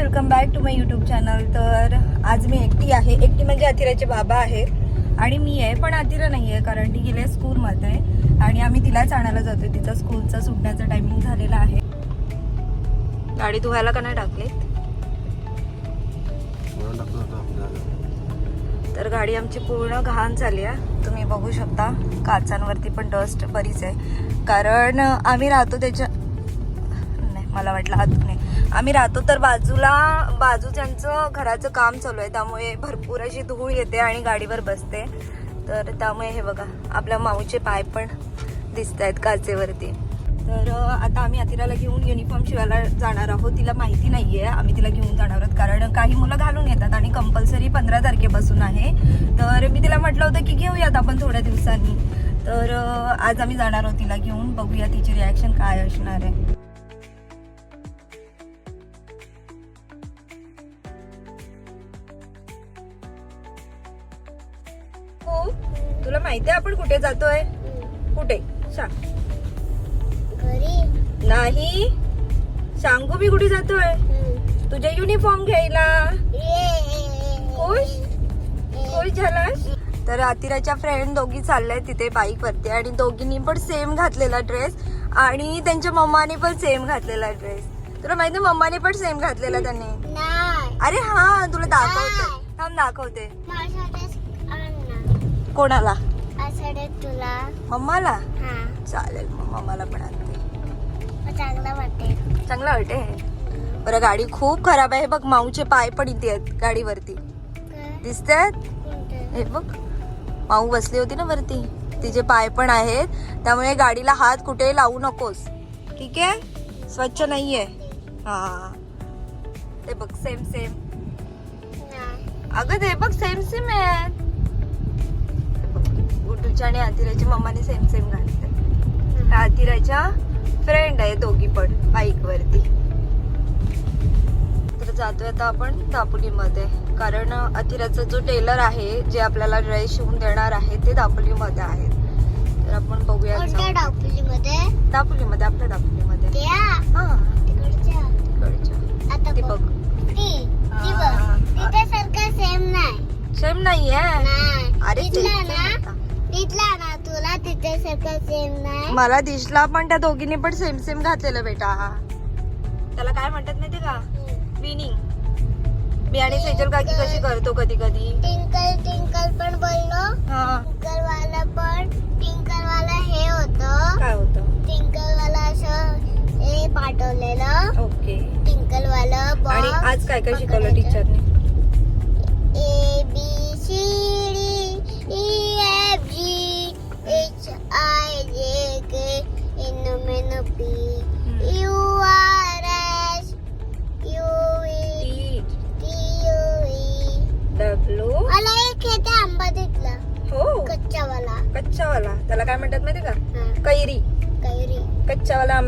Welcome back to my YouTube channel. तर आज मी एकटी आहे. एकटी म्हणजे अथिराचे बाबा आहेत आणि मी आहे पण अथिरा नाही आहे कारण ती गेली आहे स्कूलमध्ये आणि आम्ही तिलाच आणायला जातोय. तिचा स्कूलचा सुटण्याचा टायमिंग झालेला आहे. गाडी धुवायला का नाही टाकलीत? तर गाडी आमची पूर्ण घाण झाली आहे. तुम्ही बघू शकता काचांवरती पण डस्ट बरीच आहे. कारण आम्ही राहतो त्याच्या नाही मला वाटलं आतून आम्ही राहतो तर बाजूला बाजूच्यांचं घराचं काम चालू आहे. त्यामुळे भरपूर अशी धूळ येते आणि गाडीवर बसते. तर त्यामुळे हे बघा आपल्या माऊचे पाय पण दिसत आहेत काचेवरती. तर आता आम्ही अतिराला घेऊन युनिफॉर्म शिवायला जाणार आहोत. तिला माहिती नाही आहे आम्ही तिला घेऊन जाणार आहोत. कारण काही मुलं घालून येतात आणि कंपल्सरी पंधरा तारखेपासून आहे. तर मी तिला म्हटलं होतं की घेऊयात आपण थोड्या दिवसांनी. तर आज आम्ही जाणार आहोत तिला घेऊन. बघूया तिची रिॲक्शन काय असणार आहे. तुला माहिती आहे आपण कुठे जातोय? कुठे? सांग. नाही. सांगू मी कुठे जातोय? तुझ्या युनिफॉर्म घ्यायला. खुश? खुश झालास? तर आतिराच्या फ्रेंड दोघी चालल्या तिथे बाईक वरती आणि दोघींनी पण सेम घातलेला ड्रेस आणि त्यांच्या मम्माने पण सेम घातलेला ड्रेस तुला माहिती मम्माने पण सेम घातलेला त्यांनी? अरे हा तुला दाखवते. थांब दाखवते. कोणाला? तुला. मम्माला? हा. चालेल मग मम्माला पण आणते. चांगला वाटेल. चांगला बरं गाडी खूप खराब आहे. बघ माऊचे पाय पण इथे आहेत गाडीवरती. दिसत हे बघ. माऊ बसली होती ना वरती. तिचे पाय पण आहेत. त्यामुळे गाडीला हात कुठे लावू नकोस. ठीक आहे? स्वच्छ नाहीये. हा. ते बघ सेम सेम अगं ते बघ सेम सेम आहे गुड्डूच्या आणि आतिराच्या मम्माने सेम सेम घातले आतिराच्या फ्रेंड आहे दोघी पण बाईक वरती तर जातोय आता आपण दापोलीमध्ये. कारण अतिराचा जो टेलर आहे जे आपल्याला ड्रेस शिवून देणार आहे ते दापोलीमध्ये आहेत तर आपण बघूया. डापलीमध्ये दापोलीमध्ये? आपल्या दापोलीमध्ये. सेम नाही. सेम नाही. अरे same ना तुला तिथे सारखं सेम नाही? मला दिसला पण त्या दोघींनी पण सेम सेम घातलेलं बेटा. त्याला काय म्हणतात माहिती का? विनिंग मी आणि सेजल काकी कशी करतो कधी कधी? टिंकल टिंकल पण बोललो. हा. टिंकल वाला पण. टिंकल वाला हे होतं. काय होतं? टिंकल वाला असं हे पाठवलेलं. ओके टिंकल वाला आणि आज काय काय शिकवलं टीचरने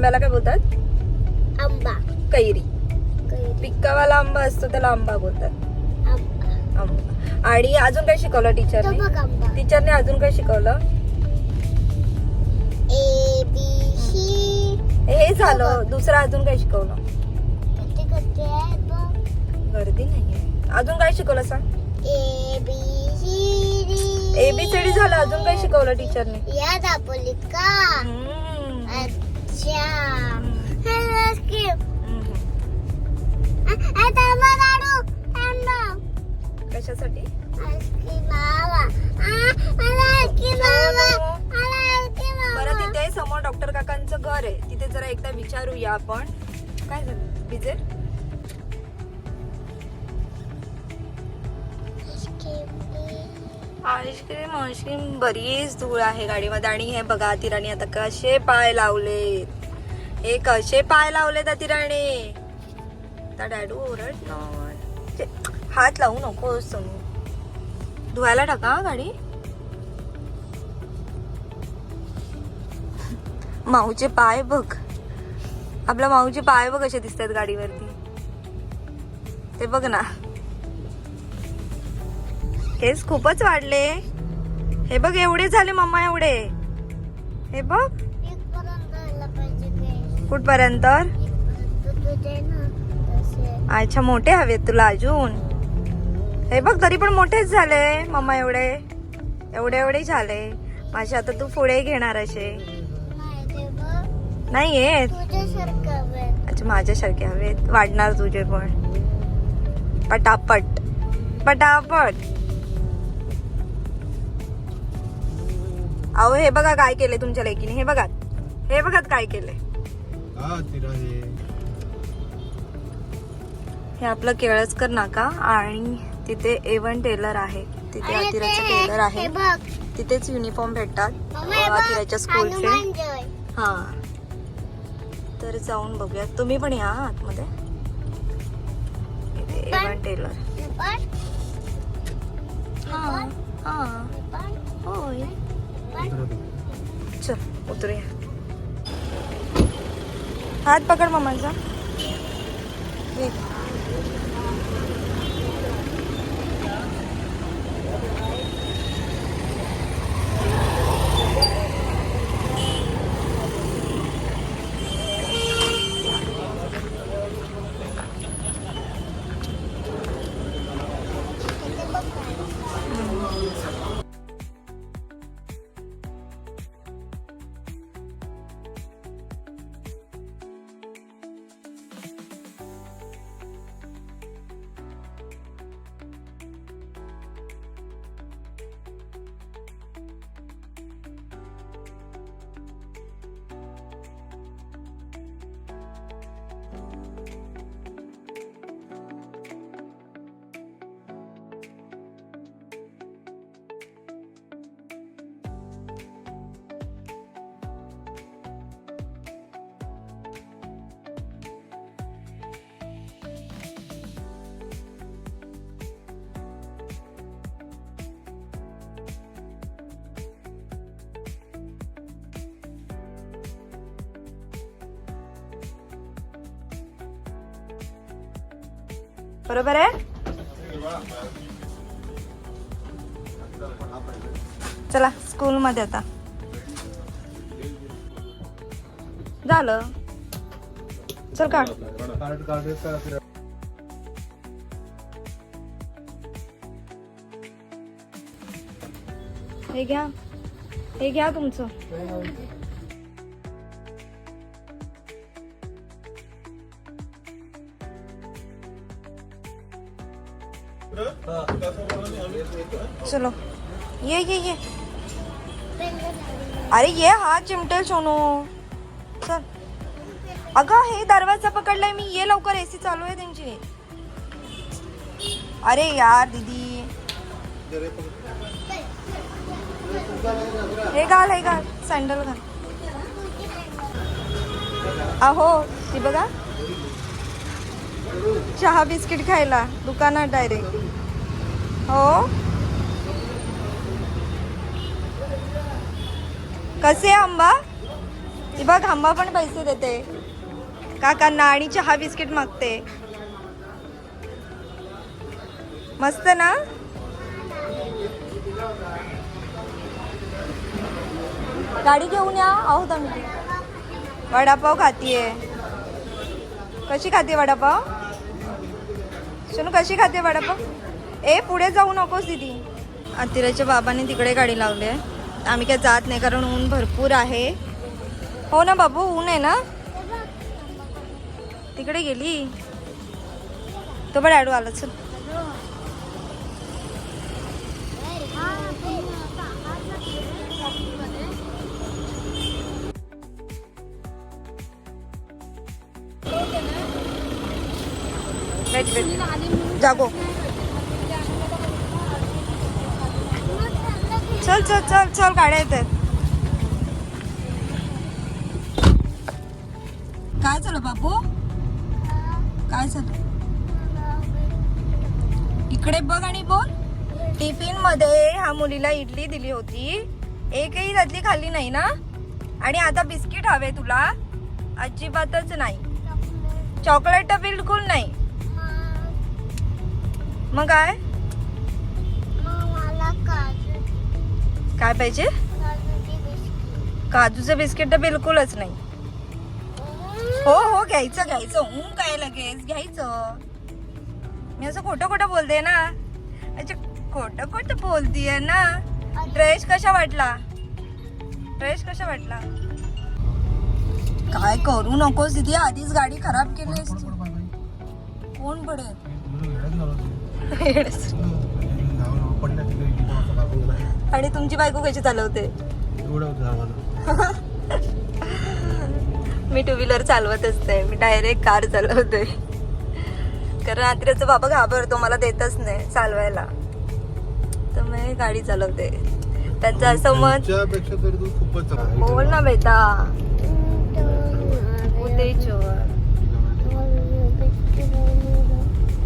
आंब्याला काय बोलतात? आंबा. कैरी. कैरी. पिक्कावाला आंबा असतो त्याला आंबा बोलतात. आंबा. आंबा. आणि अजून काय शिकवलं तो टीचरने? बघ आंबा. टीचरने अजून काय शिकवलं? A B C. हे झालं. दुसरं अजून काय शिकवलं? बघ गर्दी नाहीये. अजून काय शिकवलं सांग? A B C D. ABCD झालं. अजून काय शिकवलं टीचरने? या दापोलीत का? हम्म. हे. आता लाडू थांबव कशासाठी? आईस्क्रीम बरं तिथे समोर डॉक्टर काकांचं घर आहे. तिथे जरा एकदा विचारूया आपण. काय झालं? विजिट आईस्क्रीम आईस्क्रीम बरीच धूळ आहे गाडीमध्ये आणि हे बघा तिराणी आता कसे पाय लावले हे कसे पाय लावलेत तिराने त्या डॅडू ओरड हात लावू नको तुम्ही धुवायला टाका गाडी. माऊचे पाय बघ. आपल्या माऊचे पाय बघ कसे दिसतात गाडीवरती. ते बघ ना. केस खूपच वाढले. हे बघ एवढे झाले मम्मा एवढे. हे बघ. कुठपर्यंत? अच्छा मोठे हवेत तुला अजून. हे बघ तरी पण मोठेच झाले. मम्मा एवढे. एवढे एवढे झाले. माझे आता तू पुढे घेणार असे. नाही येत अच्छा माझ्यासारखे हवेत. वाढणार तुझे पण. पटापट. पटापट. अहो हे बघा काय केले तुमच्या लेकीने. हे बघा. हे बघा काय केले हा? आपलं केळसकर नाका आणि तिथे ए वन टेलर आहे. तिथे ते- टेलर आहे. हे बघ. तिथेच युनिफॉर्म भेटतात. हे बघ. स्कूलचे हा. तर जाऊन बघूया तुम्ही पण या आतमध्ये. इथे ए वन टेलर. हे. हा. होय. चल उतरूया. हात पकड मम्माचा बरोबर आहे? चला स्कूल मध्ये आता. झालं. चल काढ. का हे घ्या. हे घ्या तुमचं. चलो। ये ये ये। अरे ये हा चिमटे सोनू। चल। अगं हे दरवाजा पकडलाय मी. ये लवकर एसी चालू आहे त्यांची. अरे यार दीदी. हे घाल हे घाल. सँडल घाल. अहो ती बघा. चहा बिस्किट खायला. दुकानात डायरेक्ट हो? कसे आहे आंबा? ती बघ आंबा पण पैसे देते. काकांना आणि चहा बिस्किट मागते. मस्त ना? गाडी घेऊन या आहोत आम्ही. वडापाव खातीये. कशी खाते वडापाव? सोनू कशी खाते वडापाव? ए पुढे जाऊ नकोस दीदी. अतिराच्या बाबाने तिकडे गाडी लावली आहे. आम्ही काय जात नाही कारण ऊन भरपूर आहे. हो ना बाबू ऊन आहे ना? तिकडे गेली? तो पण ॲडू आला चल. जागो. चल चल चल चल गाड्या येतात. काय झालं बापू काय झालं? इकडे बघ आणि बोल. टिफिनमध्ये ह्या मुलीला इडली दिली होती. एकही त्यातली खाल्ली नाही ना? आणि आता बिस्किट हवे तुला. अजिबातच नाही. चॉकलेट तर बिलकुल नाही. मग काय? काय पाहिजे? काजूची बिस्किट तर बिलकुलच नाही. हो हो घ्यायचं घ्यायचं. ऊन काय लगेच घ्यायचं. मी असं खोटं खोटं बोलते ना. अच्छा खोटं खोटं बोलतीये ना. ड्रेस कशा वाटला? ड्रेस कशा वाटला? काय करू नकोस तिथे आधीच गाडी खराब केली असती. कोण पडेल? आणि तुमची बायको कशी चालवते? मी टू व्हीलर चालवत असते. मी डायरेक्ट कार चालवते. कारण रात्रीचा बाबा घाबरतो मला देतच नाही चालवायला. तर मी गाडी चालवते. त्यांचं असं मत बोल ना बेटा.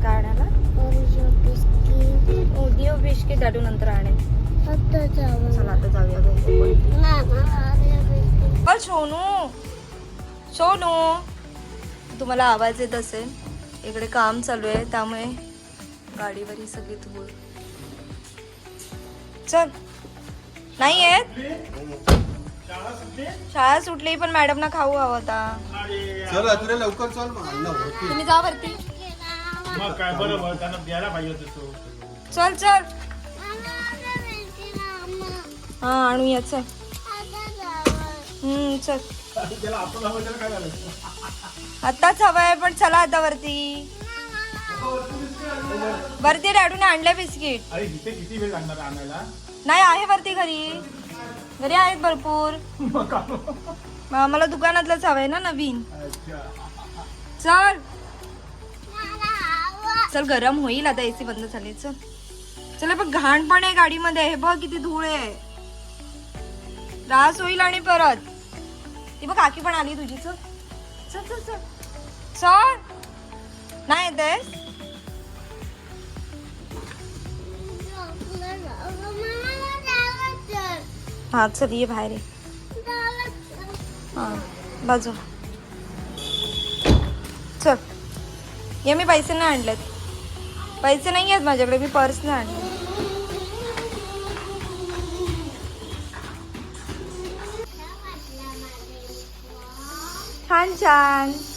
काढायला उद्या बिस्किट दाडू नंतर आणे चला आता जाऊया घरी. सोनू. सोनू. तुम्हाला आवाज येत असेल. इकडे काम चालू आहे त्यामुळे गाडीवर ही सगळी धूळ. चल. नाही येत? शाळा सुटली पण मॅडमना खाऊ हवा होता चल लवकर चल तुम्ही जा वरती. मग काय बरोबर त्यांना द्यायला पाहिजे होतं तू. चल चल. हा चल. हम्म चल. झालं आताच हवाय पण चला आता वरती. वरती डॅडूने आणले बिस्किट. अरे इथे किती वेळ लागणार आणायला? नाही आहे वरती घरी. घरी आहेत भरपूर. मग आम्हाला दुकानातलंच हवंय ना नवीन. चल. चल गरम होईल आता एसी बंद झाली चल. चला बघ घाण पण आहे गाडीमध्ये. हे बघ किती धूळ आहे. त्रास होईल आणि परत. ती बघ काकी पण आली तुझी. चल. चल चल चल. चल. नाही येतेस? हा चल ये बाहेर ये. हा बाजू. चल. ये मी पैसे नाही आणलेत. पैसे नाही आहेत माझ्याकडे मी पर्स नाही आणले Chan.